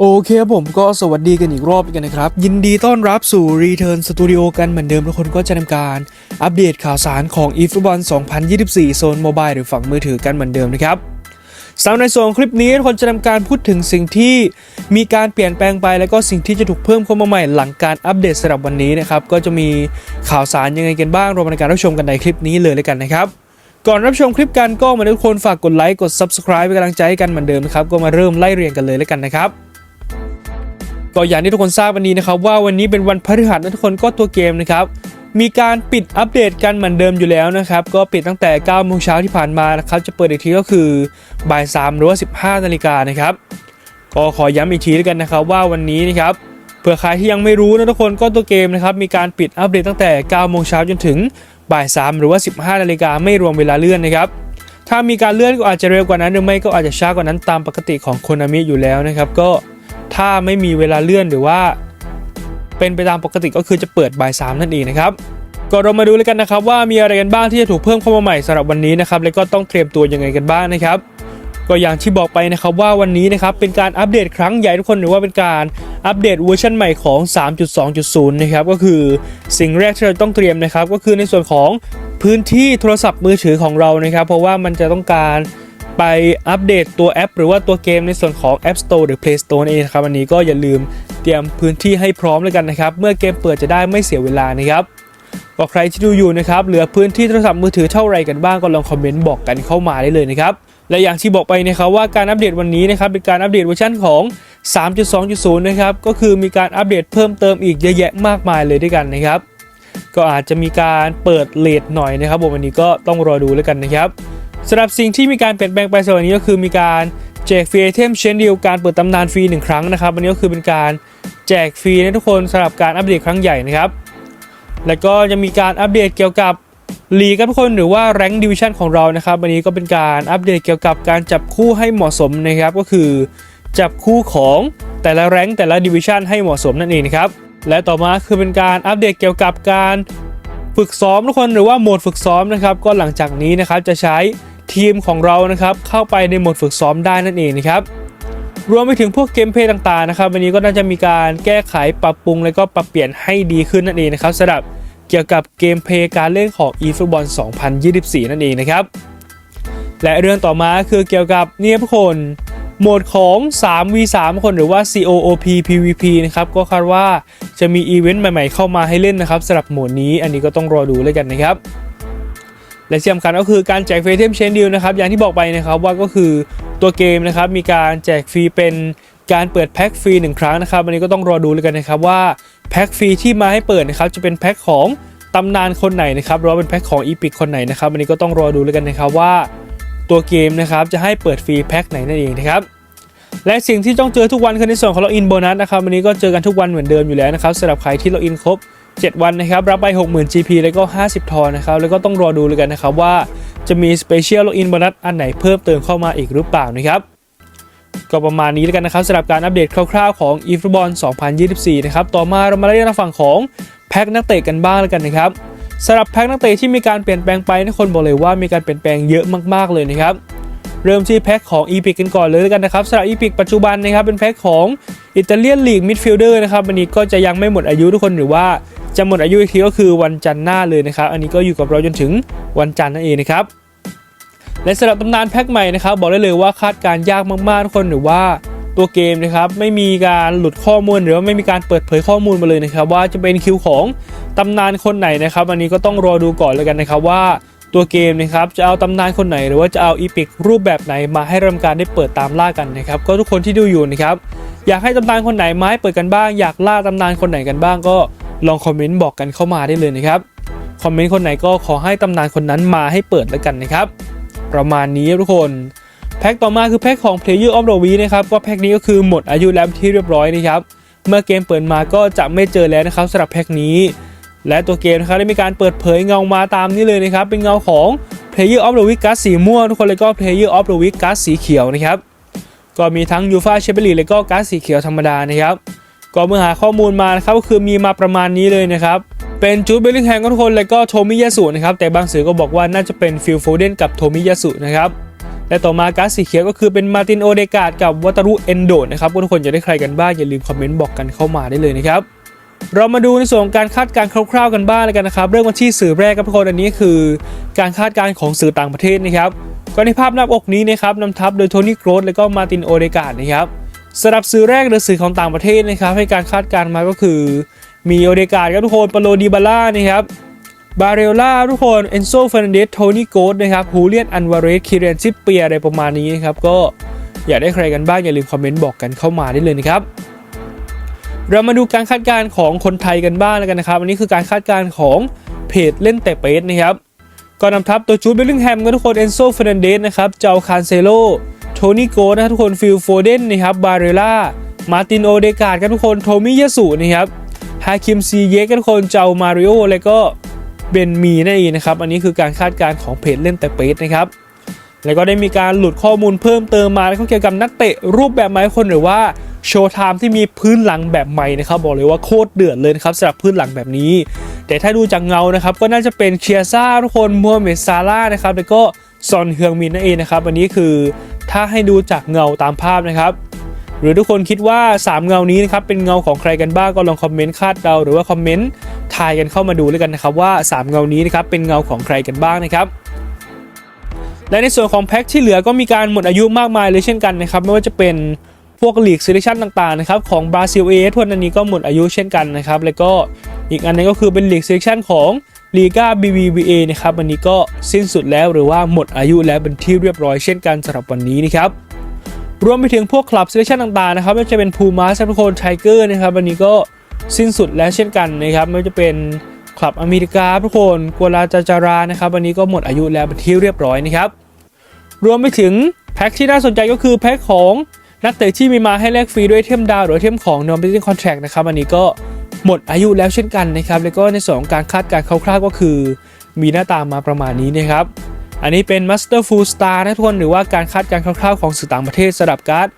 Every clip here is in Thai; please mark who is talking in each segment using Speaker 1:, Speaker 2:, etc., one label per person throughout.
Speaker 1: โอเคครับผมก็สวัสดีกันอีกรอบกันนะครับ ยินดีต้อนรับสู่ Return Studio กันเหมือนเดิมทุกคนก็จะทำการอัปเดตข่าวสารของ e f o o t b a l l 2024 โซนโมบายหรือฝั่งมือถือกันเหมือนเดิมนะครับสำหรับในส่วนคลิปนี้ทุกคนจะทำการพูดถึงสิ่งที่มีการเปลี่ยนแปลงไป แล้วก็สิ่งที่จะถูกเพิ่มเข้ามาใหม่หลังการอัปเดตสำหรับวันนี้นะครับก็จะมีข่าวสารยังไงกันบ้างรวมในการรับชมกันในคลิปนี้เลยแล้วกันนะครับก่อนรับชมคลิปกันก็มาทุกคนฝากกดไลค์กด subscribe เป็นกำลังใจให้กันเหมือนเดิมนะครับก็มาเริ่มไล่เรียงกันเลยแล้วกันนะครับ ก็อย่างที่ทุกคนทราบวันนี้นะครับว่าวันนี้เป็นวันพฤหัสนะทุกคนก็ตัวเกมนะครับมีการปิดอัปเดตกันเหมือนเดิมอยู่แล้วนะครับก็ปิดตั้งแต่9โมงเช้าที่ผ่านมานะครับจะเปิดอีกทีก็คือบ่าย3หรือว่า15นาฬิกานะครับก็ขอย้ำอีกทีแล้วกันนะครับว่าวันนี้นะครับเผื่อใครที่ยังไม่รู้นะทุกคนก็ตัวเกมนะครับมีการปิดอัปเดตตั้งแต่9โมงเช้าจนถึงบ่าย3หรือว่า 15นาฬิกาไม่รวมเวลาเลื่อนนะครับถ้ามีการเลื่อนก็อาจจะเร็วกว่านั้นหรือไม่ก็อาจจะช้ากว่านั้นตามปกติของโคนามิอยู่แล้วนะครับก็ ถ้าไม่มีเวลาเลื่อนหรือว่า เป็นไปตามปกติก็คือจะเปิดบ่ายสามนั่นเองนะครับก็เรามาดูเลยกันนะครับว่ามีอะไรกันบ้างที่จะถูกเพิ่มเข้ามาใหม่สำหรับวันนี้นะครับแล้วก็ต้องเตรียมตัวยังไงกันบ้างนะครับ ก็อย่างที่บอกไปนะครับว่าวันนี้นะครับเป็นการอัปเดตครั้งใหญ่ทุกคนหรือว่าเป็นการอัปเดตเวอร์ชันใหม่ของ 3.2.0 นะครับก็คือสิ่งแรกที่เราต้องเตรียมนะครับก็คือในส่วนของพื้นที่โทรศัพท์มือถือของเรานะครับ เพราะว่ามันจะต้องการ ไปอัปเดตตัวแอป หรือว่าตัวเกมในส่วนของ App Store หรือ Play Store นั่นเองนะครับอันนี้ก็อย่าลืมเตรียมพื้นที่ให้พร้อมเลยกันนะครับ เมื่อเกมเปิดจะได้ไม่เสียเวลานะครับก็ใครที่ดูอยู่นะครับเหลือพื้นที่โทรศัพท์มือถือเท่าไรกันบ้างก็ลองคอมเมนต์บอกกันเข้ามาได้เลยนะครับและอย่างที่บอกไปนะครับว่าการอัปเดตวันนี้นะครับเป็นการอัปเดตเวอร์ชันของ 3.2.0 นะครับก็คือมีการอัปเดตเพิ่มเติมอีกเยอะแยะมากมายเลยด้วยกันนะครับ ก็อาจจะมีการเปิดเลทหน่อยนะครับผมวันนี้ก็ต้องรอดูแล้วกันนะครับ สำหรับสิ่งที่มีการเปลี่ยนแปลงไปสำหรับวันนี้ก็คือมีการแจกฟรีไอเทมเช่นเดียวการเปิดตำนานฟรีหนึ่งครั้งนะครับวันนี้ก็คือเป็นการแจกฟรีนะทุกคนสำหรับการอัปเดตครั้งใหญ่นะครับ แล้วก็จะมีการอัปเดตเกี่ยวกับลีกครับทุกคนหรือว่าแรงดิวิชันของเรานะครับวันนี้ก็เป็นการอัปเดตเกี่ยวกับการจับคู่ให้เหมาะสมนะครับก็คือ จับคู่ของแต่ละแรงแต่ละดิวิชันให้เหมาะสมนั่นเองนะครับและต่อมาคือเป็นการอัปเดตเกี่ยวกับการฝึกซ้อมทุกคนหรือว่าโหมดฝึกซ้อมนะครับ ก็หลังจากนี้นะครับจะใช้ ทีมของเรานะครับเข้าไปในโหมดฝึกซ้อมได้นั่นเองนะครับรวมไปถึงพวกเกมเพลย์ต่างๆนะครับวันนี้ก็น่าจะมีการแก้ไขปรับปรุง แล้วก็ปรับเปลี่ยนให้ดีขึ้นนั่นเองนะครับสำหรับเกี่ยวกับเกมเพลย์การเล่นของ eFootball 2024 นั่นเองนะครับและเรื่องต่อมาคือเกี่ยวกับเนี่ยทุกคนโหมดของ 3v3 คนหรือว่า COOP PVP นะครับก็คาดว่าจะมีอีเวนต์ใหม่ๆเข้ามาให้เล่นนะครับสำหรับโหมดนี้อันนี้ก็ต้องรอดูเลยกันนะครับ และที่สำคัญก็คือการแจกฟรีเทมเชนดิวนะครับอย่างที่บอกไปนะครับว่าก็คือตัวเกมนะครับมีการแจกฟรีเป็นการเปิดแพ็คฟรีหนึ่งครั้งนะครับอันนี้ก็ต้องรอดูเลยกันนะครับว่าแพ็คฟรีที่มาให้เปิดนะครับจะเป็นแพ็คของตำนานคนไหนนะครับหรือว่าเป็นแพ็คของอีพิกคนไหนนะครับอันนี้ก็ต้องรอดูเลยกันนะครับว่าตัวเกมนะครับจะให้เปิดฟรีแพ็คไหนนั่นเองนะครับและสิ่งที่ต้องเจอทุกวันคือในส่วนของล็อกอินโบนัสนะครับวันนี้ก็เจอกันทุกวันเหมือนเดิมอยู่แล้วนะครับสำหรับใครที่ล็อกอินครบ 7 วันนะครับรับไป 60,000 GP แล้วก็ 50 ทอนนะครับแล้วก็ต้องรอดูเลยกันนะครับว่าจะมีสเปเชียลล็อกอินโบนัสอันไหนเพิ่มเติมเข้ามาอีกหรือเปล่านะครับก็ประมาณนี้แล้วกันนะครับสำหรับการอัปเดตคร่าวๆของ e f o o t b a l l 2024 นะครับต่อมาเรามาเล่นฝั่งของแพ็คนักเตะกันบ้างแล้วกันนะครับสำหรับแพ็คนักเตะที่มีการเปลี่ยนแปลงไปทุกคนบอกเลยว่ามีการเปลี่ยนแปลงเยอะมากๆเลยนะครับเริ่มที่แพ็คของ e p i c กันก่อนเลยแล้วกันนะครับสำหรับ e p i c ปัจจุบันนะครับเป็นแพ็คของอิตาเลียนลีกมิดฟิลเดอร์นะครับวันนี้ก็จะยังไม่หมดอายุทุกคนหรือว่า จะหมดอายุอีกทีก็คือวันจันทร์หน้าเลยนะครับ อันนี้ก็อยู่กับเราจนถึงวันจันทร์นั่นเองนะครับ และสำหรับตำนานแพ็คใหม่นะครับ บอกได้เลยว่าคาดการยากมากๆทุกคนหรือว่าตัวเกมนะครับไม่มีการหลุดข้อมูลหรือว่าไม่มีการเปิดเผยข้อมูลมาเลยนะครับ ว่าจะเป็นคิวของตำนานคนไหนนะครับ อันนี้ก็ต้องรอดูก่อนเลยกันนะครับว่าตัวเกมนะครับจะเอาตำนานคนไหน หรือว่าจะเอาอีพิกรูปแบบไหนมาให้เริ่มการได้เปิดตามล่ากันนะครับ ก็ทุกคนที่ดูอยู่นะครับอยากให้ตำนานคนไหนมาให้เปิดกันบ้าง อยากล่าตำนานคนไหนกันบ้างก็ ลองคอมเมนต์บอกกันเข้ามาได้เลยนะครับ คอมเมนต์คนไหนก็ขอให้ตำนานคนนั้นมาให้เปิดแล้วกันนะครับ ประมาณนี้ทุกคน แพ็คต่อมาคือแพ็คของ Player of the Week นะครับก็แพ็คนี้ก็คือหมดอายุแล้วที่เรียบร้อยนะครับ เมื่อเกมเปิดมาก็จะไม่เจอแล้วนะครับสำหรับแพ็คนี้ และตัวเกมนะครับได้มีการเปิดเผยเงามาตามนี้เลยนะครับ เป็นเงาของ Player of the Week การ์ดสีม่วงทุกคนเลยก็ Player of the Week การ์ดสีเขียวนะครับก็มีทั้งยูฟาแชเปี้ยนลีกและก็การ์ดสีเขียวธรรมดานะครับ ก็เมื่อหาข้อมูลมานะครับก็คือมีมาประมาณนี้เลยนะครับเป็นจูดเบลลิงแฮมก็ทุกคนแล้วก็โทมิยาสุนะครับแต่บางสื่อก็บอกว่าน่าจะเป็นฟิลโฟเดนกับโทมิยาสุนะครับและต่อมาการ์ดสีเขียวก็คือเป็นมาร์ตินโอเดกาดกับวัตารุเอนโดนะครับทุกคนจะได้ใครกันบ้างอย่าลืมคอมเมนต์บอกกันเข้ามาได้เลยนะครับเรามาดูในส่วนการคาดการณ์คร่าวๆกันบ้างเลยกันนะครับ เริ่มกันที่สื่อแรกครับทุกคนอันนี้คือ การคาดการณ์ของสื่อต่างประเทศนะครับก็ในภาพหน้าอกนี้นะครับนำทัพโดยโทนี่โกรสและก็มาร์ตินโอเดกาดนะครับ สำหรับสื่อแรกหรือสื่อของต่างประเทศนะครับให้การคาดการณ์มาก็คือ มีโอเดกาดครับทุกคนปโลดีบาล่านะครับบาเรลล่าทุกคนเอนโซเฟรนเดสโทนี่โกสนะครับฮูเลียนอันวาเรสคิเรนซิปเปียอะไรประมาณนี้นะครับก็อยากได้ใครกันบ้าง อย่าลืมคอมเมนต์บอกกันเข้ามาได้เลยนะครับ เรามาดูการคาดการณ์ของคนไทยกันบ้างแล้วกันนะครับ อันนี้คือการคาดการณ์ของเพจเล่นแต่เปสนะครับก็นำทัพตัวจูดเบลลิงแฮมกันทุกคนเอนโซเฟรนเดสนะครับเจ้าคานเซโล ทนี่โกนะทุกคนฟิลโฟเดนนะครับบาเรล่ามาตินโอเดกาดกันทุกคนโทมิยาสุนะครับฮาคิมซีเยกันทุกคนเจ้ามาริโอแล้วก็เบนมีนั่นเองนะครับ อันนี้คือการคาดการณ์ของเพจเล่นแต่เปสนะครับ แล้วก็ได้มีการหลุดข้อมูลเพิ่มเติมมาเกี่ยวกับนักเตะรูปแบบใหม่คนหรือว่าโชว์ไทม์ที่มีพื้นหลังแบบใหม่นะครับ บอกเลยว่าโคตรเดือดเลยครับสำหรับพื้นหลังแบบนี้ แต่ถ้าดูจากเงานะครับ ก็น่าจะเป็นเคียซ่าทุกคนมัวเมซาร่านะครับแล้วก็ซอนเฮืองมินนั่นเองนะครับ อันนี้คือ ถ้าให้ดูจากเงาตามภาพนะครับ หรือทุกคนคิดว่า 3 เงานี้นะครับเป็นเงาของใครกันบ้างก็ลองคอมเมนต์คาดเดาหรือว่าคอมเมนต์ทายกันเข้ามาดูแล้วกันนะครับว่า 3 เงานี้นะครับเป็นเงาของใครกันบ้างนะครับและในส่วนของแพ็คที่เหลือก็มีการหมดอายุมากมายเลยเช่นกันนะครับไม่ว่าจะเป็นพวกลีกเซเลชันต่างๆนะครับของบราซิลเอทวนอันนี้ก็หมดอายุเช่นกันนะครับแล้วก็อีกอันหนึงก็คือเป็นลีกเซเลชันของ ลีกา BBVA นะครับอันนี้ก็สิ้นสุดแล้วหรือว่าหมดอายุแล้วเป็นที่เรียบร้อยเช่นกันสำหรับวันนี้นะครับรวมไปถึงพวกคลับเซเลชันต่างๆนะครับไม่ว่าจะเป็นพูมาซัทุกคนไทเกอร์นะครับอันนี้ก็สิ้นสุดแล้วเช่นกันนะครับไม่ว่าจะเป็นคลับอเมริกาทุกคนกัวลาจาจารานะครับอันนี้ก็หมดอายุแล้วเป็นที่เรียบร้อยนะครับรวมไปถึงแพ็คที่น่าสนใจก็คือแพ็คของนักเตะที่มีมาให้แลกฟรีด้วยเทมดาวหรือเทมของ non betting contract นะครับอันนี้ก็ หมดอายุแล้วเช่นกันนะครับ แล้วก็ในสองการคาดการคร่าวๆก็คือ มีหน้าตามาประมาณนี้นะครับ อันนี้เป็น Master Full Star นะทุกคนหรือว่าการคาดการคร่าวๆของสื่อต่างประเทศสำหรับการ์ด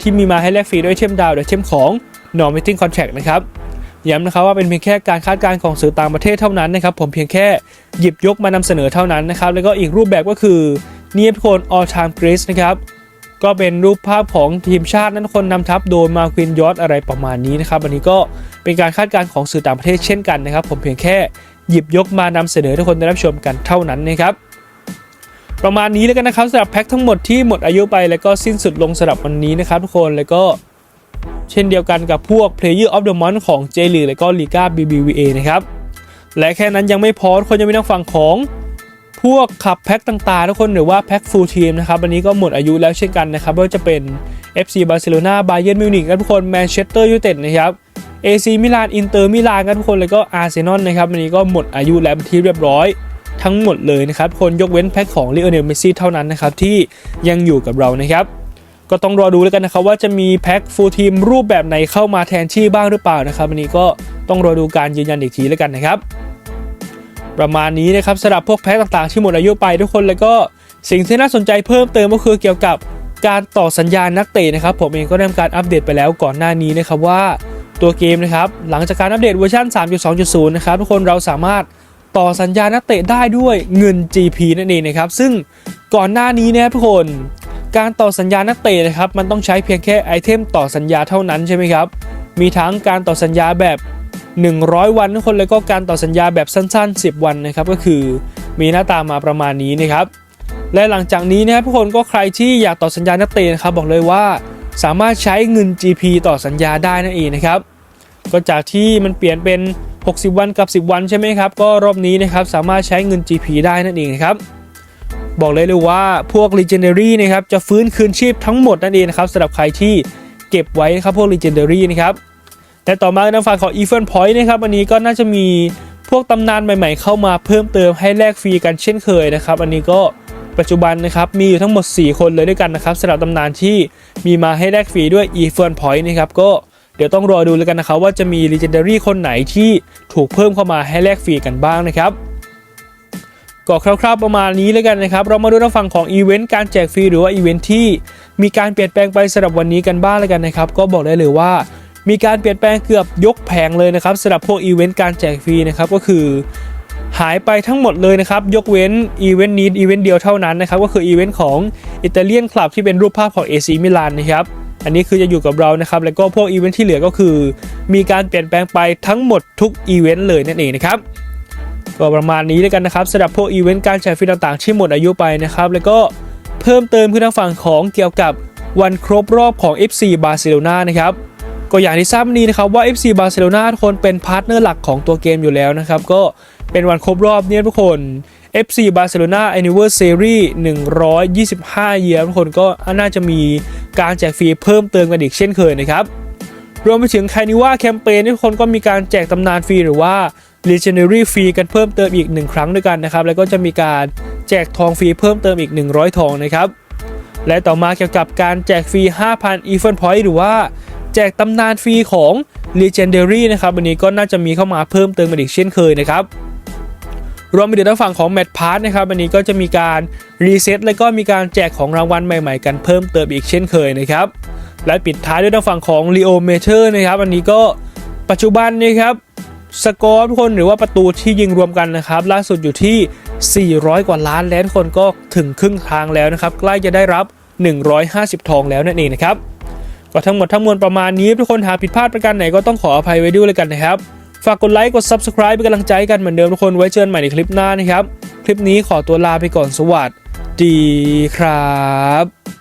Speaker 1: ที่มีมาให้แลกฟรีด้วยเทมดาวหรือเทมของ non betting contract นะครับย้ำนะครับว่าเป็นเพียงแค่การคาดการณ์ของสื่อต่างประเทศเท่านั้นนะครับ ผมเพียงแค่หยิบยกมานำเสนอเท่านั้นนะครับ แล้วก็อีกรูปแบบก็คือเนี่ทุกคน all time great นะครับ ก็เป็นรูปภาพของทีมชาตินั้นคนนำทัพโดยมาควินยอดอะไรประมาณนี้นะครับอันนี้ก็เป็นการคาดการณ์ของสื่อต่างประเทศเช่นกันนะครับ ผมเพียงแค่หยิบยกมานำเสนอให้ทุกคนได้รับชมกันเท่านั้นนะครับประมาณนี้แล้วกันนะครับสำหรับแพ็คทั้งหมดที่หมดอายุไปแล้วก็สิ้นสุดลงสำหรับวันนี้นะครับทุกคนแล้วก็เช่นเดียวกันกับพวก Player of the Month ของ J League และก็ Liga BBVA นะครับและแค่นั้นยังไม่พอทุกคนยังมีทางฝั่งของ พวกขับแพ็คต่างๆทุกคนหรือว่าแพ็คฟูลทีมนะครับอันนี้ก็หมดอายุแล้วเช่นกันนะครับไม่ว่าจะเป็น FC บาร์เซโลนาบาเยิร์นมิวนิกกันทุกคนแมนเชสเตอร์ยูไนเต็ดนะครับ AC มิลานอินเตอร์มิลานกันทุกคนแล้วก็อาร์เซนอลนะครับอันนี้ก็หมดอายุแล้วที่เรียบร้อยทั้งหมดเลยนะครับคนยกเว้นแพ็คของลิโอเนลเมสซี่เท่านั้นนะครับที่ยังอยู่กับเรานะครับก็ต้องรอดูแล้วกันนะครับว่าจะมีแพ็คฟูลทีมรูปแบบไหนเข้ามาแทนที่บ้างหรือเปล่านะครับอันนี้ก็ต้องรอดูการยืนยันอีกทีแล้วกันนะครับ ประมาณนี้นะครับสำหรับพวกแพ็คต่างๆที่หมดอายุไปทุกคนแล้วก็สิ่งที่น่าสนใจเพิ่มเติมก็คือเกี่ยวกับการต่อสัญญาณนักเตะนะครับ ผมเองก็ได้ทำการอัปเดตไปแล้วก่อนหน้านี้นะครับว่าตัวเกมนะครับหลังจากการอัปเดตเวอร์ชัน3.2.0 นะครับทุกคนเราสามารถต่อสัญญาณนักเตะได้ด้วยเงิน GP นั่นเองนะครับซึ่งก่อนหน้านี้นะทุกคน การต่อสัญญานักเตะนะครับมันต้องใช้เพียงแค่ไอเทมต่อสัญญาเท่านั้นใช่ไหมครับมีทั้งการต่อสัญญาแบบ 100 วันทุกคนแล้วก็การต่อสัญญาแบบสั้น ๆ 10 วันนะครับก็คือมีหน้าตามาประมาณนี้นะครับและหลังจากนี้นะครับทุกคนก็ใครที่อยากต่อสัญญานักเตะนะครับบอกเลยว่าสามารถใช้เงิน GP ต่อสัญญาได้นั่นเองนะครับก็จากที่มันเปลี่ยนเป็น 60 วันกับ 10 วันใช่ไหมครับก็รอบนี้นะครับสามารถใช้เงิน GP ได้นั่นเองนะครับบอกเลยเลยว่าพวก Legendary นะครับจะฟื้นคืนชีพทั้งหมดนั่นเองนะครับสำหรับใครที่เก็บไว้ครับพวก Legendary นะครับ แต่ต่อมาทางฝั่งของ e v e n Point นะครับอันนี้ก็น่าจะมีพวกตำนานใหม่ๆ เข้ามาเพิ่มเติมให้แลกฟรีกันเช่นเคยนะครับ อันนี้ก็ปัจจุบันนะครับมีอยู่ทั้งหมด 4 คนเลยด้วยกันนะครับสำหรับตำนานที่มีมาให้แลกฟรีด้วย e v e n Point นะครับก็เดี๋ยวต้องรอดูแล้วกันนะครับว่าจะมี Legendary คนไหนที่ถูกเพิ่มเข้ามาให้แลกฟรีกันบ้างนะครับก็คร่าวๆประมาณนี้แล้วกันนะครับ เรามาดูทางฝั่งของอีเวนต์การแจกฟรีหรือว่าอีเวนต์ที่มีการเปลี่ยนแปลงไปสำหรับวันนี้กันบ้างแล้วกันนะครับ ก็บอกได้เลยว่า มีการเปลี่ยนแปลงเกือบยกแผงเลยนะครับสำหรับพวกอีเวนต์การแจกฟรีนะครับก็คือหายไปทั้งหมดเลยนะครับ ยกเว้นอีเวนต์นี้อีเวนต์เดียวเท่านั้นนะครับ ก็คืออีเวนต์ของอิตาเลียนคลับที่เป็นรูปภาพของ AC มิลานนะครับ อันนี้คือจะอยู่กับเรานะครับ แล้วก็พวกอีเวนต์ที่เหลือก็คือ มีการเปลี่ยนแปลงไปทั้งหมดทุกอีเวนต์เลยนั่นเองนะครับก็ประมาณนี้แล้วกันนะครับสำหรับพวกอีเวนต์การแจกฟรีต่างๆ ที่หมดอายุไปนะครับ แล้วก็เพิ่มเติมคือทางฝั่งของเกี่ยวกับวันครบรอบของ FC บาร์เซโลนานะครับ ก็อย่างที่ทราบนี้นะครับว่า FC บาร์เซโลนาทุกคนเป็นพาร์ทเนอร์หลักของตัวเกมอยู่แล้วนะครับ ก็เป็นวันครบรอบเนี่ยทุกคน FC Barcelona Anniversary 125 เยียร์ทุกคนก็น่าจะมีการแจกฟรีเพิ่มเติมกันอีกเช่นเคยนะครับ รวมไปถึงใคนี่ว่าแคมเปญทุกคนก็มีการแจกตำนานฟรีหรือว่า Legendary ฟรีกันเพิ่มเติมอีก 1 ครั้งด้วยกันนะครับ แล้วก็จะมีการแจกทองฟรีเพิ่มเติมอีก 100 ทองนะครับ และต่อมาเกี่ยวกับการแจกฟรี 5,000 e v e n Point หรือว่า แจกตำนานฟรีของ Legendary นะครับวันนี้ก็น่าจะมีเข้ามาเพิ่มเติมกันอีกเช่นเคยนะครับรวมไปถึงทางฝั่งของแมตพาร์ทนะครับวันนี้ก็จะมีการรีเซ็ตและก็มีการแจกของรางวัลใหม่ๆ กันเพิ่มเติมอีกเช่นเคยนะครับและปิดท้ายด้วยทางฝั่งของ Leo m e t e r นะครับอันนี้ก็ปัจจุบันนี้ครับสกอร์ทุกคนหรือว่าประตูที่ยิงรวมกันนะครับ ล่าสุดอยู่ที่ 400 กว่าล้านแล้วทุกคนก็ถึงครึ่งทางแล้วนะครับ ใกล้จะได้รับ 150 ทองแล้วนั่นเองนะครับ ก็ทั้งหมดทั้งมวลประมาณนี้ทุกคนหากผิดพลาดประการไหนก็ต้องขออภัยไว้ด้วยเลยกันนะครับ ฝากกดไลค์กด Subscribe เป็นกำลังใจกันเหมือนเดิมทุกคนไว้เจอกันใหม่ในคลิปหน้านะครับ คลิปนี้ขอตัวลาไปก่อนสวัสดีครับ